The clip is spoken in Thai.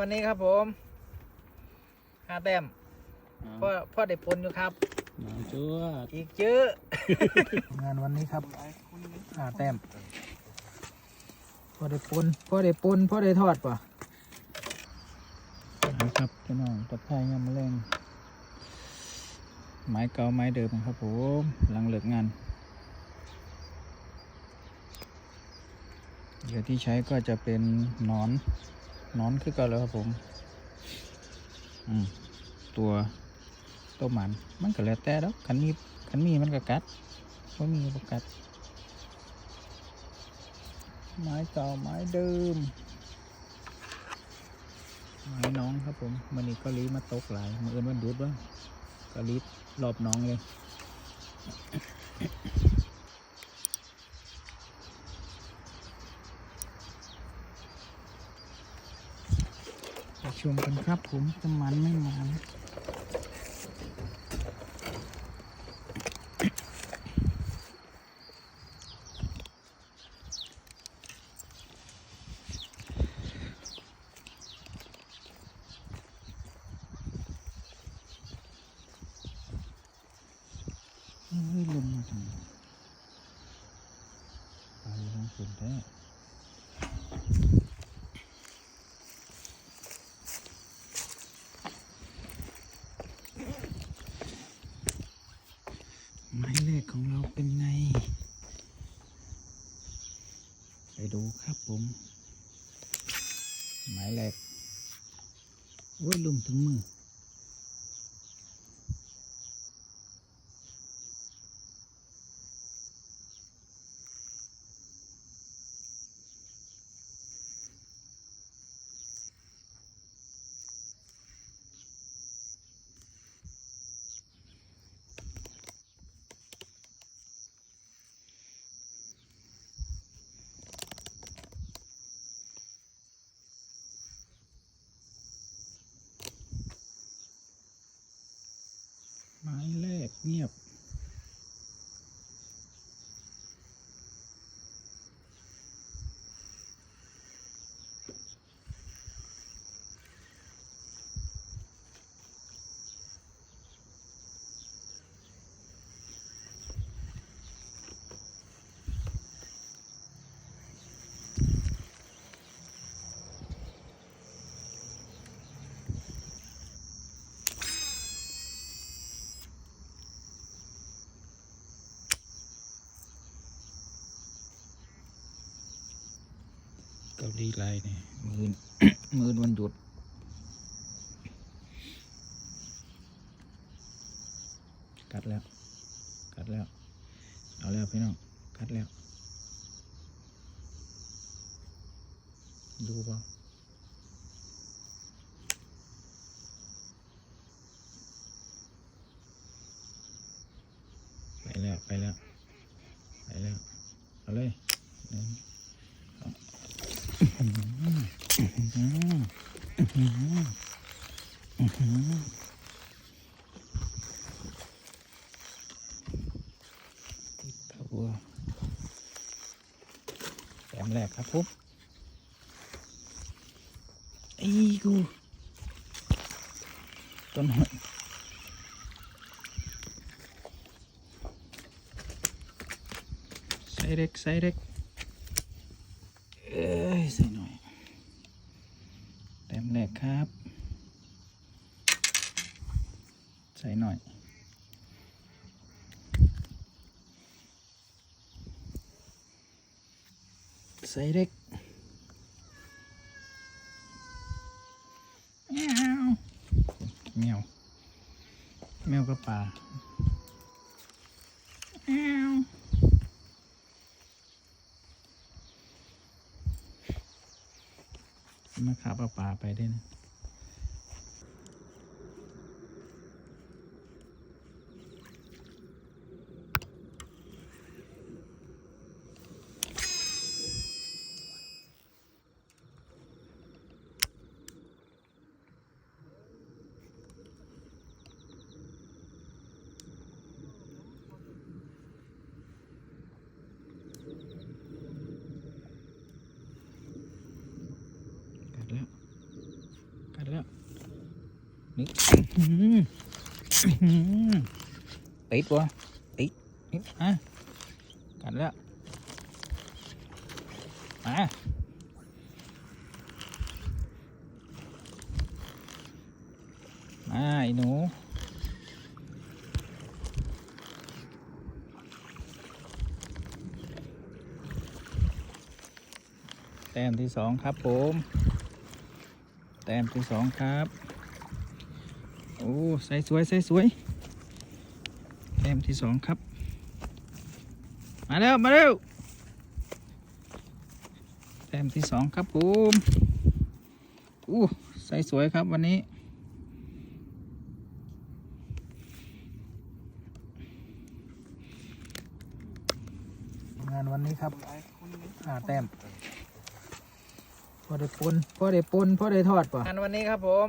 วันนี้ครับผมห้าแต้มพ่อพ่อได้ปนอยู่ครับมาจ้วดอีกเยอะงานวันนี้ครับห้าแต้มพ่อได้ปนพ่อได้ปนพ่อได้ทอดป่ะนะครับพี่น้องตัดไทยยำแมลงไม้เก่าไม้เดิมครับผมหลังเลิกงานเหยื่อที่ใช้ก็จะเป็นหนอนห นอนคือเกันแล้วครับผม อืมตัวตัวหมันมันก็แล้วแต่แล้วคันมีคันมีมันก็กัดว่ามีก็กัด ไม้เก่าไม้เดิมไม้น้องครับผมมันนี้ก็รีมาตกหลายมืออื่นวันหยุดวะก็รีรอบน้องเลย ชมกันครับผมจะมันไม่มันลมมาทำไมไปทางฝนแท้ไม้แรก ของเราเป็นไง ไปดูครับผม หม้แรกโอ้ยลุมถึงมือ ไม้แรกเงียบาหลีไรเนี่ยมือมือวันหยุดกัดแล้ว กัดแล้ว เอาแล้วพี่น้องกัดแล้ว ดูเปล่ไปแล้ว ไปแล้ว ไปแล้ว เอาเลยหนึ่ง ติดตัวแต้มแรกครับผมไอ้กูต้นหอยใส่เล็กใส่เล็ก เอ้ยใส่หน่อย แต้มแรกครับ ใส่หน่อย ใส่เล็กแมวแมวแมวกับปลาแมว มาขาปลาปลาไปได้นะกัดแล้ว กัดแล้วนี่อื้อหืออื้อหือ ติดวะติดนี่อะกัดแล้วมามาไอ้หนูแต้มที่สองครับผม แต้มที่สองครับ โอ้ใส่สวยใส่สวยแต้มที่สองครับ มาเร็วมาเร็วแต้มที่สองครับผมอู้ใส่สวยครับวันนี้งานวันนี้ครับหาแต้มพอได้ปนพอได้ปนพอได้ทอดป่ะงานวันนี้ครับผม